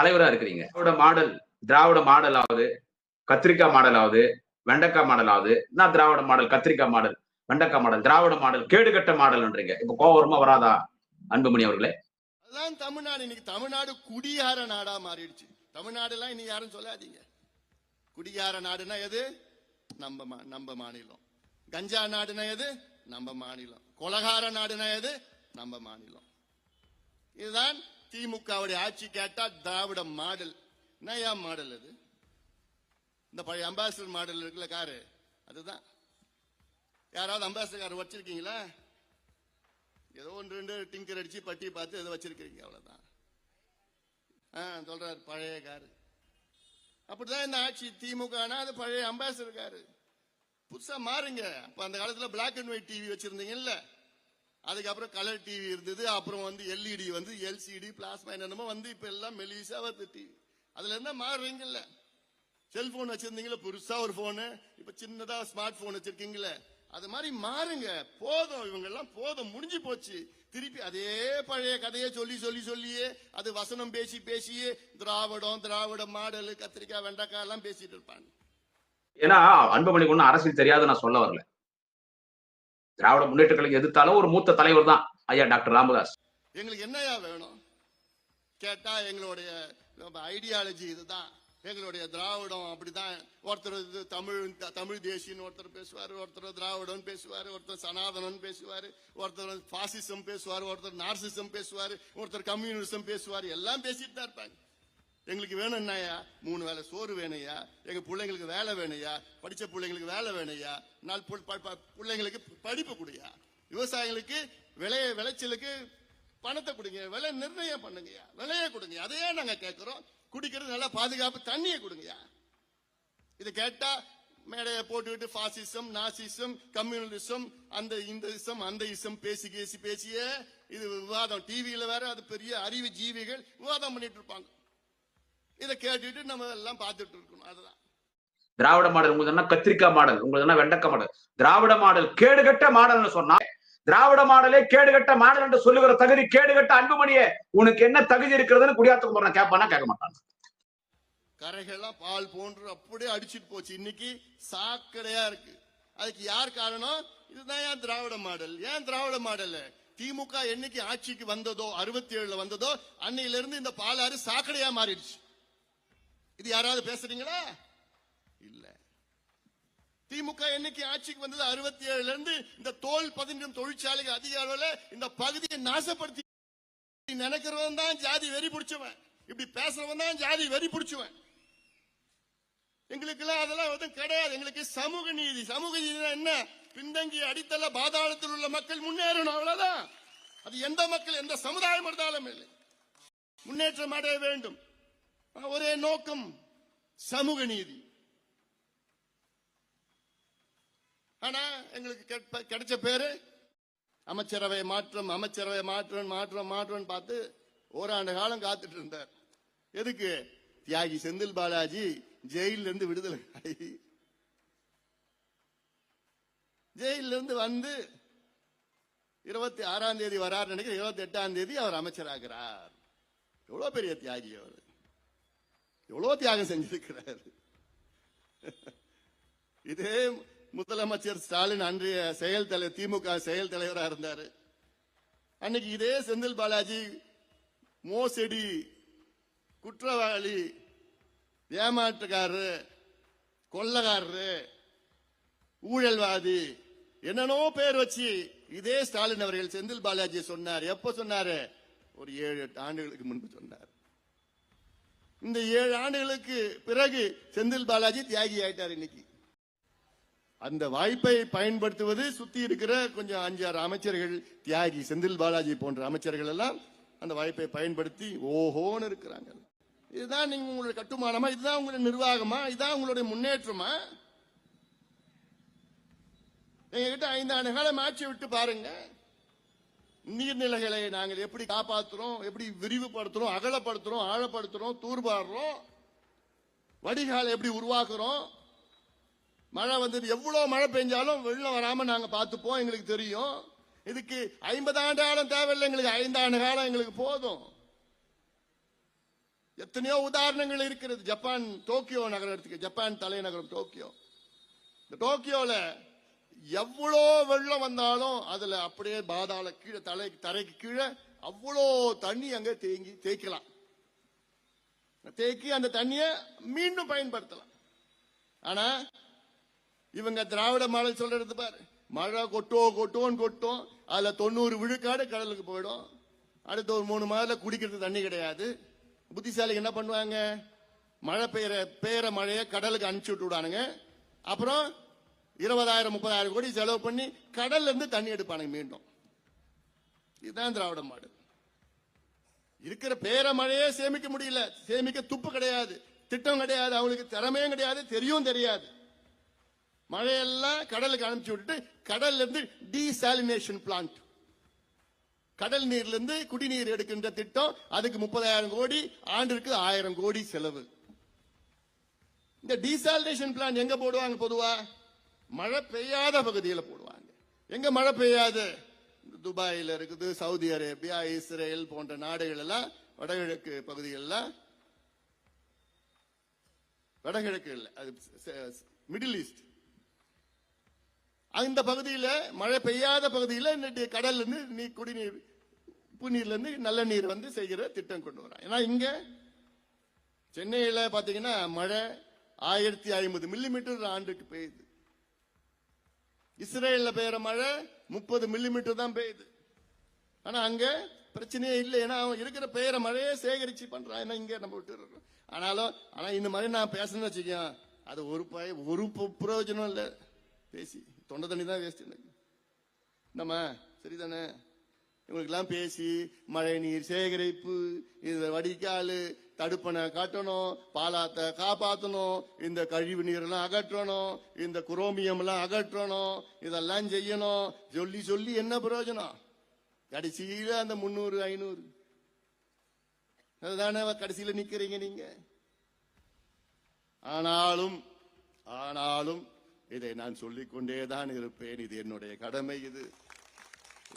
தலைவரா இருக்கிறீங்க. திராவிட model Dravida model ஆகுது கத்திரிக்காய் மாடல் ஆகுது வெண்டைக்காய் மாடல் ஆகுது நான் திராவிட மாடல் கத்திரிக்காய் மாடல் வெண்டைக்காய் மாடல் திராவிட மாடல் கேடுகட்ட மாடல்ன்றீங்க. இப்ப கோபுரமா வராதா அன்புமணி அவர்களே? அதான் தமிழ்நாடு இன்னைக்கு தமிழ்நாடு குடியார நாடா மாறிடுச்சு. தமிழ்நாடு எல்லாம் இன்னைக்கு யாரும் சொல்லாதீங்க. குடியார நாடுனா எது? நம்ம மா- நம்ம மாநிலம். கஞ்சா நாடுனா எது? நம்ம மாநிலம். கொலகார நாடுனா எது? நம்ம மாநிலம். இதுதான் திமுகவுடைய ஆட்சி கேட்டா திராவிட மாடல். நயா மாடல் அது? இந்த பழைய அம்பாசிடர் மாடல் இருக்குல்ல காரு? அதுதான். யாராவது அம்பாசிடர் கார் வச்சிருக்கீங்களா? ஏதோ ஒன்று ரெண்டு டிங்கர் அடிச்சு பட்டி பார்த்து ஏதோ வச்சிருக்கிறீங்க அவ்வளவுதான். ஆ சொல்றாரு பழைய காரு. அப்படிதான் இந்த ஆட்சி திமுகனா அது பழைய அம்பாசிடர் காரு புதுசா மாறுங்க. அப்ப அந்த காலத்துல பிளாக் அண்ட் ஒயிட் டிவி வச்சிருந்தீங்கல்ல. அதுக்கப்புறம் கலர் டிவி இருந்தது அப்புறம் வந்து எல்இடி வந்து எல்சிடி பிளாஸ்மா என்னென்னமோ வந்து இப்போ எல்லாம் மெலிசா வருது டிவி அதுல இருந்தா மாறுறீங்கல்ல. செல்போன் வச்சிருந்தீங்களா புதுசா ஒரு போனு இப்ப சின்னதா ஸ்மார்ட் போன் வச்சிருக்கீங்களே அது மாதிரி மாறுங்க. போதும் இவங்க எல்லாம் போதும். முடிஞ்சு போச்சு. திருப்பி அதே பழைய கதையை சொல்லி சொல்லி சொல்லியே அது வசனம் பேசி பேசியே திராவிடம் திராவிட மாடல் கத்திரிக்காய் வெண்டைக்காய் எல்லாம் பேசிட்டு இருப்பாங்க. ஏன்னா அன்புமணிக்கு ஒன்றும் அரசியல் தெரியாது நான் சொல்ல வரல. திராவிட முன்னேற்ற கழகம் எதிர்த்தாலும் ஒரு மூத்த தலைவர் தான் ஐயா டாக்டர் ராமதாஸ். எங்களுக்கு என்னையா வேணும்? கேட்டா எங்களுடைய ஐடியாலஜி இதுதான். எங்களுடைய திராவிடம் அப்படிதான். ஒருத்தர் இது தமிழ் தமிழ் தேசியன்னு ஒருத்தர் பேசுவார் ஒருத்தர் திராவிடம் பேசுவார் ஒருத்தர் சனாதனம் பேசுவார் ஒருத்தர் பாசிசம் பேசுவார் ஒருத்தர் நார்சிசம் பேசுவார் ஒருத்தர் கம்யூனிசம் பேசுவார் எல்லாம் பேசிட்டு தான் இருப்பாங்க. எங்களுக்கு வேணும் என்னய்யா? மூணு வேளை சோறு வேணையா எங்க பிள்ளைங்களுக்கு வேலை வேணையா படிச்ச பிள்ளைங்களுக்கு வேலை வேணையா நாலு ப- ப- பிள்ளைங்களுக்கு படிப்பு கொடுயா விவசாயிகளுக்கு விளைய விளைச்சலுக்கு பணத்தை கொடுங்க. விலை நிர்ணயம் பண்ணுங்கயா விலையை கொடுங்க. அதையே நாங்க கேட்கிறோம் குடிக்கிறது நல்லா பாதுகாப்பு தண்ணியை கொடுங்கய்யா. இதை கேட்டா மேடையை போட்டுக்கிட்டு பாசிசம் நாசிசம் கம்யூனலிசம் அந்த இந்த இசம் அந்த இசம் பேசி பேசி பேசியே இது விவாதம். டிவியில வேற அது பெரிய அறிவு ஜீவிகள் விவாதம் பண்ணிட்டு இருப்பாங்க. இதை கேட்டுட்டு நம்ம எல்லாம் பார்த்துட்டு இருக்கணும். அதுதான். திராவிட மாடல் உங்களுக்கு என்ன கத்திரிக்காய் மாடல் உங்களுக்கு என்ன வெண்டைக்காய் மாடல். திராவிட மாடல் கேடுகட்ட மாடல்னு சொன்னா திராவிட மாடலே கேடுகட்ட மாடல் என்று சொல்லுகிற தகுதி கேடுகட்ட அன்புமணியே உனக்கு என்ன தகுதி இருக்கிறதுன்னு குடியாத்த குமரன் கேட்பானா கேட்க மாட்டான். கரைகள்லாம் பால் போன்று அப்படியே அடிச்சிட்டு போச்சு. இன்னைக்கு சாக்கடையா இருக்கு. அதுக்கு யார் காரணம்? இதுதான் ஏன் திராவிட மாடல்? ஏன் திராவிட மாடல்? திமுக என்னைக்கு ஆட்சிக்கு வந்ததோ அறுபத்தி ஏழுல வந்ததோ அன்னையில இருந்து இந்த பாலாறு சாக்கடையா மாறிடுச்சு. இது யாராவது பேசுறீங்களா? இல்ல. திமுக என்னைக்கு ஆட்சிக்கு வந்தது? அறுபத்தி ஏழுல இருந்து இந்த தோல் பதினும் தொழிற்சாலைகள் அதிக அளவுல இந்த பகுதியை நாசப்படுத்தி நினைக்கிறவன் தான் ஜாதி வெறி பிடிச்சவன். இப்படி பேசுறவன் தான் ஜாதி வெறி பிடிச்சவன். எங்களுக்கு எல்லாம் அதெல்லாம் எதுவும் கிடையாது. எங்களுக்கு சமூக நீதி. சமூக நீதினா என்ன? பின்தங்கிய அடித்தள பாதாளத்தில் உள்ள மக்கள் முன்னேறணும். அவ்வளவுதான். அது எந்த மக்கள் எந்த சமுதாயம் இருந்தாலும் இல்லை. முன்னேற்றம் அடைய வேண்டும். ஒரே நோக்கம் சமூக நீதி. ஆனா எங்களுக்கு கிடைச்ச பேரு அமைச்சரவை மாற்றம் அமைச்சரவை மாற்றம் மாற்றம் மாற்றம் பார்த்து ஓராண்டு காலம் காத்துட்டு இருந்தார். எதுக்கு? தியாகி செந்தில் பாலாஜி ஜெயில இருந்து விடுதலை ஆகி ஜெயில இருந்து வந்து இருபத்தி ஆறாம் தேதி வரார் நினைக்கிறேன் இருபத்தி எட்டாம் தேதி அவர் அமைச்சராகிறார். எவ்வளவு பெரிய தியாகி அவர். எவ்வளவு தியாகம் செஞ்சிருக்கிறார். இதே முதலமைச்சர் ஸ்டாலின் அன்றைய செயல் தலைவர் திமுக செயல் தலைவராக இருந்தார். அன்னைக்கு இதே செந்தில் பாலாஜி மோசடி குற்றவாளி ஏமாற்றுக்காரரு கொள்ளக்காரரு ஊழல்வாதி என்னென்னோ பேர் வச்சு இதே ஸ்டாலின் அவர்கள் செந்தில் பாலாஜி சொன்னார். எப்ப சொன்னாரு? ஒரு ஏழு எட்டு ஆண்டுகளுக்கு முன்பு சொன்னார். இந்த ஏழு ஆண்டுகளுக்கு பிறகு செந்தில் பாலாஜி தியாகி ஆயிட்டார் இன்னைக்கு. அந்த வாய்ப்பை பயன்படுத்துவது சுத்தி இருக்கிற கொஞ்சம் அஞ்சாறு அமைச்சர்கள் தியாகி செந்தில் பாலாஜி போன்ற அமைச்சர்கள் எல்லாம் அந்த வாய்ப்பை பயன்படுத்தி ஓஹோன்னு இருக்கிறாங்க. இதுதான் நீங்க உங்களுடைய கட்டுமானமா? இதுதான் உங்களுடைய நிர்வாகமா? இதுதான் உங்களுடைய முன்னேற்றமா? எங்ககிட்ட ஐந்து ஆண்டு காலம் ஆட்சி விட்டு பாருங்க. நீர்நிலைகளை நாங்கள் எப்படி காப்பாற்றுறோம் எப்படி விரிவுபடுத்துறோம் அகலப்படுத்துறோம் ஆழப்படுத்துறோம் தூர்வாடுறோம் வடிகால் எப்படி உருவாக்குறோம் மழை வந்து எவ்வளவு மழை பெஞ்சாலும் வெள்ளம் வராம நாங்க பார்த்துப்போம் எங்களுக்கு தெரியும். இதுக்கு ஐம்பது ஆண்டு காலம் தேவையில்லை எங்களுக்கு ஐந்து ஆண்டு காலம் எங்களுக்கு போதும். எத்தனையோ உதாரணங்கள் இருக்கிறது. ஜப்பான் டோக்கியோ நகரம் எடுத்துக்க ஜப்பான் தலைநகரம் டோக்கியோ. இந்த டோக்கியோல எவ்வளோ வெள்ளம் வந்தாலும் அதுல அப்படியே பாதாள கீழே தலை தரைக்கு கீழே அவ்வளோ தண்ணி அங்க தேங்கி தேய்க்கலாம். தேக்கி அந்த தண்ணியை மீண்டும் பயன்படுத்தலாம். ஆனா இவங்க திராவிட மாடல் சொல்றது பாரு. மழை கொட்டோ கொட்டோன்னு கொட்டும். அதுல தொண்ணூறு விழுக்காடு கடலுக்கு போயிடும். அடுத்த ஒரு மூணு மாதத்துல குடிக்கிறது தண்ணி கிடையாது. புத்திசாலி என்ன பண்ணுவாங்க? மழை பெய்யற பெய்யற மழையை கடலுக்கு அனுப்பிச்சு விட்டு விடானுங்க அப்புறம் இருபதாயிரம் முப்பதாயிரம் கோடி செலவு பண்ணி கடல்ல இருந்து தண்ணி எடுப்பானுங்க மீண்டும். இதுதான் திராவிட மாடு இருக்கிற பேர மழையே சேமிக்க முடியல. சேமிக்க துப்பு கிடையாது. திட்டம் கிடையாது. அவங்களுக்கு திறமையும் கிடையாது. தெரியும் தெரியாது. மழையெல்லாம் கடலுக்கு அனுப்பிச்சு விட்டுட்டு கடல்ல இருந்து டீசாலினேஷன் பிளான்ட் கடல் நீர்ல இருந்து குடிநீர் எடுக்கின்ற திட்டம் அதுக்கு முப்பதாயிரம் கோடி ஆண்டிற்கு ஆயிரம் கோடி செலவு. இந்த டீசாலினேஷன் பிளான் எங்க போடுவாங்க பொதுவா? மழை பெய்யாத பகுதியில் போடுவாங்க. எங்க மழை பெய்யாது? துபாயில் இருக்குது சவுதி அரேபியா இஸ்ரேல் போன்ற நாடுகள் எல்லாம் வடகிழக்கு பகுதிகளெல்லாம் வடகிழக்கு இல்லை அது மிடில் ஈஸ்ட் அந்த பகுதியில் மழை பெய்யாத பகுதியில் இன்னைக்கு கடல்ல இருந்து நீ குடிநீர் உப்பு நீர்ல இருந்து நல்ல நீர் வந்து செய்கிற திட்டம் கொண்டு வரான் ஏன்னா இங்க சென்னையில் பார்த்தீங்கன்னா மழை ஆயிரத்தி ஐம்பது மில்லிமீட்டர் ஆண்டுக்கு பெய்யுது. இஸ்ரேல்ல பெய்யற மழை முப்பது மில்லிமீட்டர் தான் பெய்யுது. ஆனா அங்க பிரச்சனையே இல்லை. ஏன்னா அவன் இருக்கிற பெயர மழையே சேகரிச்சு பண்றான். ஏன்னா இங்க நம்ம விட்டு இருக்கோம் ஆனாலும் ஆனா இந்த மாதிரி நான் பேசணும்னு வச்சுக்கோ அது ஒரு பய ஒரு பிரயோஜனம் இல்லை. பேசி தொண்டை தண்ணி தான் வேஸ்ட் எனக்கு நம்ம சரிதானே? இவங்களுக்கெல்லாம் பேசி மழை நீர் சேகரிப்பு இது வடிகால் தடுப்பணை கட்டணும் பாலாத்தை காப்பாற்றணும் இந்த கழிவு நீரெல்லாம் அகற்றணும் இந்த குரோமியம் எல்லாம் அகற்றணும் இதெல்லாம் செய்யணும். சொல்லி சொல்லி என்ன பிரயோஜனம்? கடைசியில அந்த முந்நூறு ஐநூறு. அதுதானே கடைசியில நிக்கிறீங்க நீங்க? ஆனாலும் ஆனாலும் இதை நான் சொல்லிக்கொண்டே தான் இருப்பேன். இது என்னுடைய கடமை இது.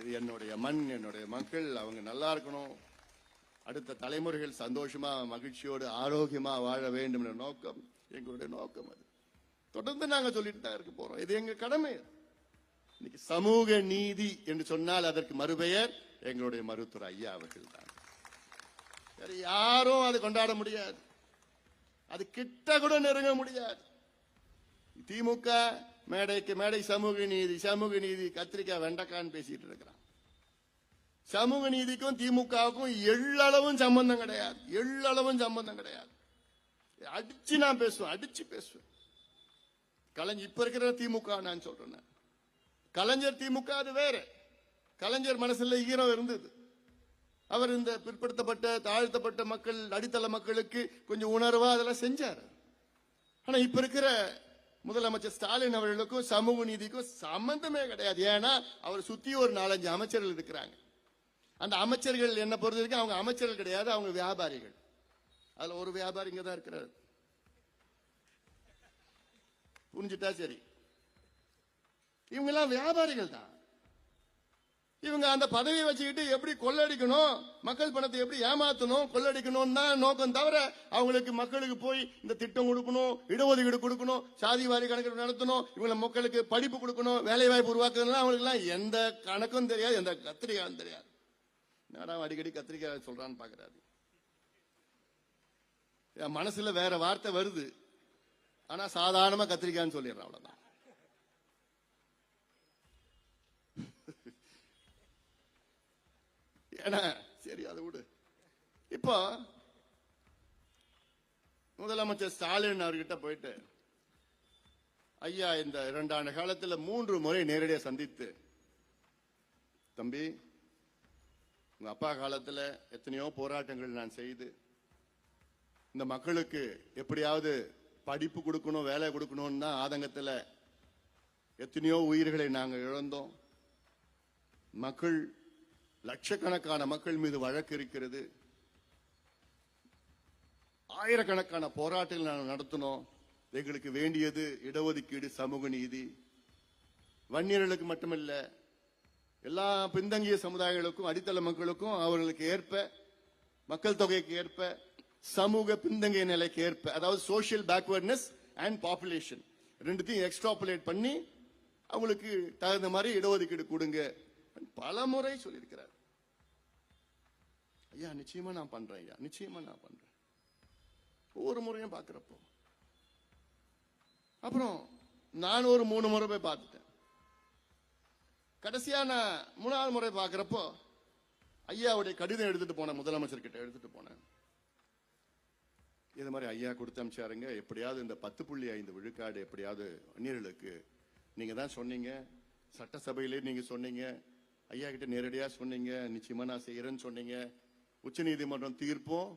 இது என்னுடைய மண் என்னுடைய மக்கள் அவங்க நல்லா இருக்கணும். அடுத்த தலைமுறைகள் சந்தோஷமா மகிழ்ச்சியோடு ஆரோக்கியமா வாழ வேண்டும் என்ற நோக்கம் எங்களுடைய நோக்கம் அது. தொடர்ந்து நாங்க சொல்லிட்டு தான் இருக்க போறோம். இது எங்க கடமை இன்னைக்கு சமூக நீதி என்று சொன்னால் அதற்கு மறுபெயர் எங்களுடைய மருத்துவர் ஐயா அவர்கள் தான். வேற யாரும் அதை கொண்டாட முடியாது. அது கிட்ட கூட நெருங்க முடியாது. திமுக மேடைக்கு மேடை சமூக நீதி சமூக நீதி கத்திரிக்காய் வெண்டைக்கான்னு பேசிட்டு இருக்கிறான். சமூக நீதிக்கும் திமுகவுக்கும் எள்ளளவும் சம்பந்தம் கிடையாது. எள்ளளவும் சம்பந்தம் கிடையாது. அடிச்சு நான் பேசுவேன் அடிச்சு பேசுவேன். கலைஞர் இப்ப இருக்கிற திமுக நான் சொல்றேன் கலைஞர் திமுக அது வேற. கலைஞர் மனசுல ஈரம் இருந்தது. அவர் இந்த பிற்படுத்தப்பட்ட தாழ்த்தப்பட்ட மக்கள் அடித்தள மக்களுக்கு கொஞ்சம் உணர்வா அதெல்லாம் செஞ்சார். ஆனா இப்ப இருக்கிற முதலமைச்சர் ஸ்டாலின் அவர்களுக்கும் சமூக நீதிக்கும் சம்பந்தமே கிடையாது. ஏன்னா அவர் சுத்தி ஒரு நாலஞ்சு அமைச்சர்கள் இருக்கிறாங்க. அந்த அமைச்சர்கள் என்ன பொறுத்த வரைக்கும் அவங்க அமைச்சர்கள் கிடையாது அவங்க வியாபாரிகள். அதுல ஒரு வியாபாரி இங்க தான் இருக்கிறார். புரிஞ்சுட்டா சரி? இவங்க எல்லாம் வியாபாரிகள் தான். இவங்க அந்த பதவியை வச்சுக்கிட்டு எப்படி கொள்ளடிக்கணும் மக்கள் பணத்தை எப்படி ஏமாத்தணும் கொள்ளடிக்கணும் தான் நோக்கம் தவிர அவங்களுக்கு மக்களுக்கு போய் இந்த திட்டம் கொடுக்கணும் இடஒதுக்கீடு கொடுக்கணும் சாதி வாரி கணக்கு நடத்தணும் இவங்களை மக்களுக்கு படிப்பு கொடுக்கணும் வேலை வாய்ப்பு உருவாக்குறதுலாம் அவங்களுக்கு எல்லாம் எந்த கணக்கும் தெரியாது எந்த கத்திரிக்காயும் தெரியாது. என்னடா அடிக்கடி கத்திரிக்காய் சொல்றான்னு பாக்குறாரு என் மனசுல வேற வார்த்தை வருது. ஆனா சாதாரணமா கத்திரிக்காய்ன்னு சொல்லிடுறேன் அவ்வளவுதான். ஏன்னா சரி அதை விடு. இப்போ முதலமைச்சர் ஸ்டாலின் அவர்கிட்ட போயிட்டு ஐயா இந்த இரண்டாண்டு காலத்துல மூன்று முறை நேரடியாக சந்தித்து தம்பி உங்கள் அப்பா காலத்தில் எத்தனையோ போராட்டங்கள் நான் செய்து இந்த மக்களுக்கு எப்படியாவது படிப்பு கொடுக்கணும் வேலை கொடுக்கணும்னு தான் ஆதங்கத்தில் எத்தனையோ உயிர்களை நாங்கள் இழந்தோம். மக்கள் லட்சக்கணக்கான மக்கள் மீது வழக்கு இருக்கிறது. ஆயிரக்கணக்கான போராட்டங்கள் நாங்கள் நடத்தினோம். எங்களுக்கு வேண்டியது இடஒதுக்கீடு சமூக நீதி. வன்னியர்களுக்கு மட்டுமல்ல எல்லா பின்தங்கிய சமுதாயங்களுக்கும் அடித்தள மக்களுக்கும் அவர்களுக்கு ஏற்ப மக்கள் தொகைக்கு ஏற்ப சமூக பின்தங்கிய நிலைக்கு ஏற்ப அதாவது சோஷியல் பேக்வர்ட்னஸ் அண்ட் பாப்புலேஷன் ரெண்டுத்தையும் எக்ஸ்ட்ராபுலேட் பண்ணி அவங்களுக்கு தகுந்த மாதிரி இடஒதுக்கீடு கொடுங்க. பல முறை சொல்லியிருக்கிறார். ஐயா நிச்சயமா நான் பண்றேன் ஐயா நிச்சயமா நான் பண்றேன். ஒவ்வொரு முறையும் பாக்குறப்போ அப்புறம் நான் ஒரு மூணு முறை போய் பார்த்துட்டேன். கடைசியான நான் மூணாவது முறை பார்க்குறப்போ ஐயாவுடைய கடிதம் எடுத்துட்டு போனேன் முதலமைச்சர்கிட்ட எடுத்துகிட்டு எடுத்துட்டு போனேன். இது மாதிரி ஐயா கொடுத்து அமிச்சாருங்க. எப்படியாவது இந்த பத்து புள்ளி ஐந்து விழுக்காடு எப்படியாவது வன்னியர்களுக்கு நீங்க தான் சொன்னீங்க. சட்டசபையிலே நீங்க சொன்னீங்க. ஐயா கிட்ட நேரடியாக சொன்னீங்க. நிச்சயமா நான் செய்யறேன்னு சொன்னீங்க. உச்சநீதிமன்றம் தீர்ப்பும்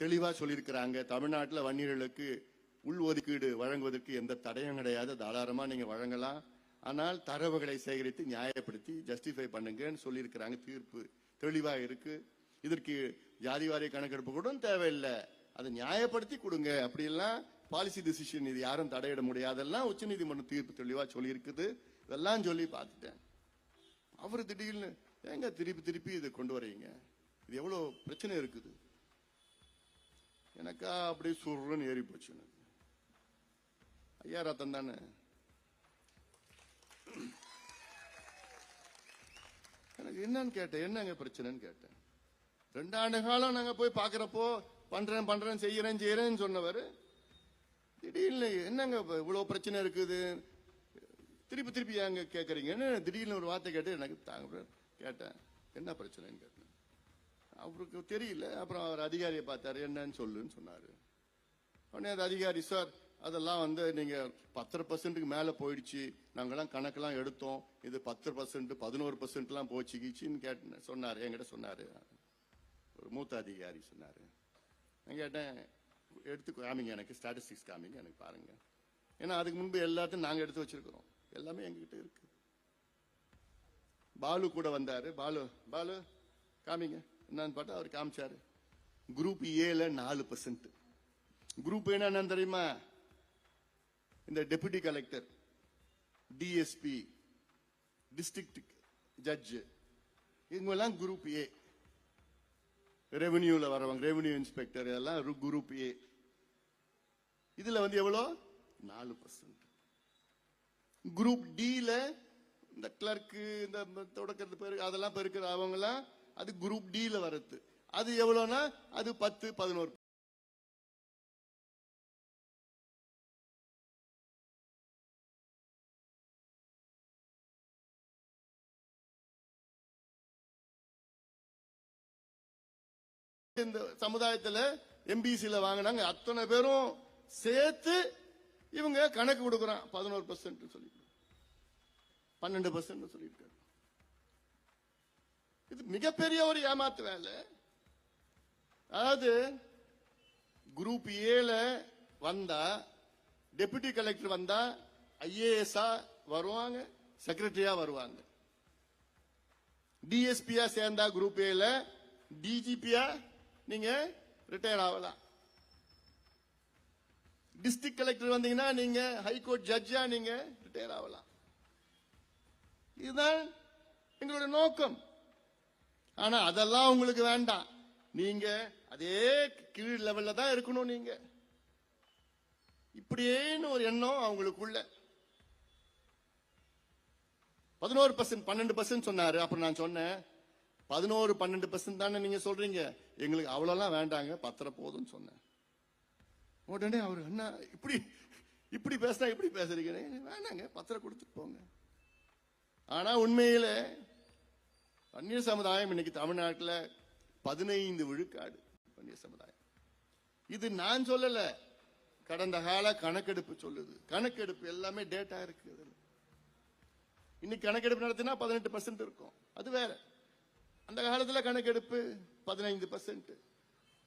தெளிவாக சொல்லியிருக்கிறாங்க. தமிழ்நாட்டில் வன்னியர்களுக்கு உள் ஒதுக்கீடு வழங்குவதற்கு எந்த தடையும் கிடையாது. தாராளமாக நீங்கள் வழங்கலாம். ஆனால் தரவுகளை சேகரித்து நியாயப்படுத்தி ஜஸ்டிஃபை பண்ணுங்கன்னு சொல்லியிருக்கிறாங்க. தீர்ப்பு தெளிவாக இருக்கு. இதற்கு ஜாதி வாரிய கணக்கெடுப்பு கூட தேவையில்லை. அதை நியாயப்படுத்தி கொடுங்க. அப்படியெல்லாம் பாலிசி டிசிஷன் இது யாரும் தடையிட முடியாதெல்லாம் உச்சநீதிமன்றம் தீர்ப்பு தெளிவா சொல்லி இருக்குது இதெல்லாம் சொல்லி பார்த்துட்டேன். அவர் திடீர்னு ஏங்க திருப்பி திருப்பி இதை கொண்டு வரீங்க? இது எவ்வளோ பிரச்சனை இருக்குது. எனக்கா அப்படியே சுருன்னு ஏறி போச்சு எனக்கு. ஐயா ரத்தம் தானே? எனக்கு என்னன்னு கேட்டேன். என்னங்க பிரச்சனைன்னு கேட்டேன். ரெண்டு ஆண்டு காலம் நாங்க போய் பாக்குறப்போ பண்றேன் பண்றேன் செய்யறேன் செய்யறேன்னு சொன்னவர். திடீர்னு என்னங்க இவ்வளவு பிரச்சனை இருக்குது? திருப்பி திருப்பி ஏங்க கேட்குறீங்கன்னு திடீர்னு ஒரு வார்த்தை கேட்டு எனக்கு தாங்க கேட்டேன். என்ன பிரச்சனைன்னு கேட்டேன். அவருக்கு தெரியல. அப்புறம் அவர் அதிகாரியை பார்த்தாரு. என்னன்னு சொல்லுன்னு சொன்னாரு. உடனே அந்த அதிகாரி சார் அதெல்லாம் வந்து நீங்க பத்தரை பர்சன்ட்டுக்கு மேல போயிடுச்சு. நாங்கெல்லாம் கணக்கெல்லாம் எடுத்தோம். இது பத்து பர்சன்ட் பதினோரு பர்சன்ட்லாம் போச்சு கீச்சுன்னு கேட்டேன். சொன்னாரு என்கிட்ட சொன்னாரு. ஒரு மூத்த அதிகாரி சொன்னாரு. நான் கேட்டேன் எடுத்து காமிங்க எனக்கு ஸ்டாட்டிஸ்டிக்ஸ் காமிங்க எனக்கு பாருங்க. ஏன்னா அதுக்கு முன்பு எல்லாத்தையும் நாங்க எடுத்து வச்சிருக்கிறோம். எல்லாமே எங்ககிட்ட இருக்கு. பாலு கூட வந்தாரு. பாலு பாலு காமிங்க. என்னன்னு பார்த்தா அவர் காமிச்சாரு. குரூப் ஏல நாலு பர்சன்ட் குரூப் என்னன்னு தெரியுமா? இந்த deputy collector DSP district judge இவங்கெல்லாம் குரூப் ஏ ரெவென்யூல வரவங்க ரெவென்யூ இன்ஸ்பெக்டர் எல்லாம் குரூப் ஏ இதுல வந்து எவ்வளோ? நாலு பர்சன்ட் குரூப் டில இந்த கிளர்க்கு இந்த தொடக்கிறது பேர் அதெல்லாம் பெருக்கிற அவங்கலாம் அது குரூப் டில வரது. அது எவ்வளோனா அது பத்து பதினோரு இந்த சமுதாயத்தில் எம்பிசில வாங்கினாங்க. அத்தனை பேரும் சேர்த்து இவங்க கணக்கு கொடுக்குறான். பதினோரு பர்சன்ட் சொல்லி பன்னெண்டு பர்சன்ட் சொல்லியிருக்காரு. இது மிகப்பெரிய ஒரு ஏமாத்து வேலை. அதாவது குரூப் ஏல வந்தா டெபுட்டி கலெக்டர் வந்தா ஐஏஎஸ்ஆ வருவாங்க செக்ரட்டரியா வருவாங்க. டிஎஸ்பியா சேர்ந்தா குரூப் ஏல டிஜிபியா நீங்க ரிட்டையர் ஆகலாம். டிஸ்ட்ரிக்ட் கலெக்டர் வந்தீங்கன்னா நீங்க ஹைகோர்ட் ஜட்ஜா நீங்க ரிட்டையர் ஆகலாம். இதுதான் எங்களுடைய நோக்கம். ஆனா அதெல்லாம் உங்களுக்கு வேண்டாம். நீங்க அதே கீழ் லெவல்ல தான் இருக்கணும் நீங்க. இப்படியேன்னு ஒரு எண்ணம் அவங்களுக்குள்ள. பதினோரு பர்சன்ட் பன்னெண்டு பர்சன்ட் சொன்னாரு அப்புறம் நான் சொன்னேன் பதினோரு பன்னெண்டு பர்சன்ட் தானே நீங்க சொல்றீங்க. எங்களுக்கு அவ்வளோலாம் வேண்டாங்க பத்திர போதும்னு சொன்னேன். உடனே அவர் என்ன இப்படி இப்படி பேசினா இப்படி பேசுறீங்க? வேணாங்க பத்திர கொடுத்துட்டு போங்க. ஆனா உண்மையில பன்னீர் சமுதாயம் இன்னைக்கு தமிழ்நாட்டில் பதினைந்து விழுக்காடு பன்னீர் சமுதாயம். இது நான் சொல்லல. கடந்த கால கணக்கெடுப்பு சொல்லுது. கணக்கெடுப்பு எல்லாமே டேட்டா இருக்கு. இன்னைக்கு கணக்கெடுப்பு நடத்தினா பதினெட்டு பர்சன்ட் இருக்கும். அது வேற. அந்த காலத்துல கணக்கெடுப்பு பதினைந்து பர்சன்ட்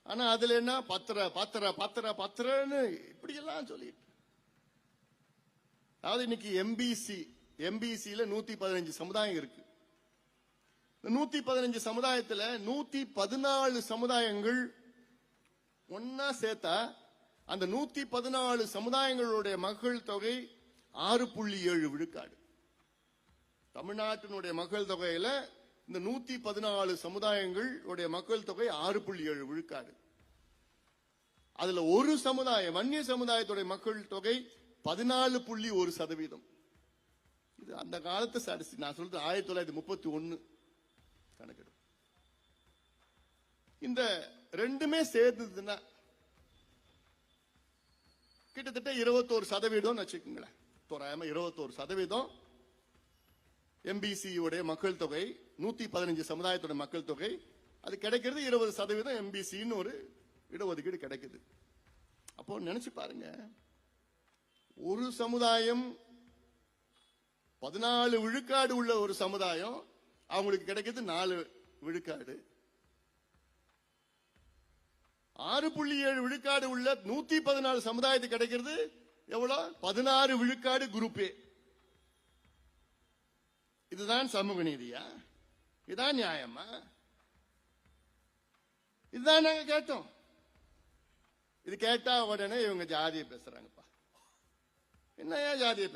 ஆனா அதுல என்ன? பத்திர பத்திர பத்திர பத்திரன்னு இப்படி எல்லாம் சொல்லிட்டு. அதாவது இன்னைக்கு எம்பிசி எம்பிசியில நூத்தி பதினஞ்சு சமுதாயம் இருக்கு. இந்த நூத்தி பதினஞ்சு சமுதாயத்துல நூத்தி பதினாலு சமுதாயங்கள் ஒன்னா சேர்த்தா அந்த நூத்தி பதினாலு சமுதாயங்களுடைய மக்கள் தொகை ஆறு புள்ளி ஏழு விழுக்காடு. தமிழ்நாட்டினுடைய மக்கள் தொகையில இந்த நூத்தி பதினாலு சமுதாயங்கள் உடைய மக்கள் தொகை ஆறு புள்ளி ஏழு விழுக்காடு. அதுல ஒரு சமுதாயம் வன்னிய சமுதாயத்துடைய மக்கள் தொகை பதினாலு புள்ளி ஒரு சதவீதம். இது அந்த காலத்து ஸ்டாட்டிஸ்டிக் நான் சொல்றது ஆயிரத்தி தொள்ளாயிரத்தி முப்பத்தி ஒன்னு கணக்கெடு. இந்த ரெண்டுமே சேர்ந்ததுன்னா கிட்டத்தட்ட இருபத்தோரு சதவீதம் வச்சுக்கோங்களேன். தோராயமா இருபத்தோரு சதவீதம் எம்பிசியுடைய மக்கள் தொகை நூத்தி பதினஞ்சு சமுதாயத்தோட மக்கள் தொகை அது கிடைக்கிறது இருபது சதவீதம் எம்பிசின்னு ஒரு இடஒதுக்கீடு கிடைக்குது. அப்போ நினைச்சு பாருங்க. ஒரு சமுதாயம் பதினாலு விழுக்காடு உள்ள ஒரு சமுதாயம் அவங்களுக்கு கிடைக்கிறது நாலு விழுக்காடு. ஆறு புள்ளி ஏழு விழுக்காடு உள்ள நூத்தி பதினாலு சமுதாயத்துக்கு கிடைக்கிறது எவ்வளவு பதினாறு விழுக்காடு குரூப்பே இதுதான் சமூக நீதியா? இதான் நியாயமா? இதுதான் நாங்க கேட்டோம். இது கேட்டா உடனே இவங்க ஜாதியை பேசுறாங்கப்பா. என்ன ஏன் ஜாதியை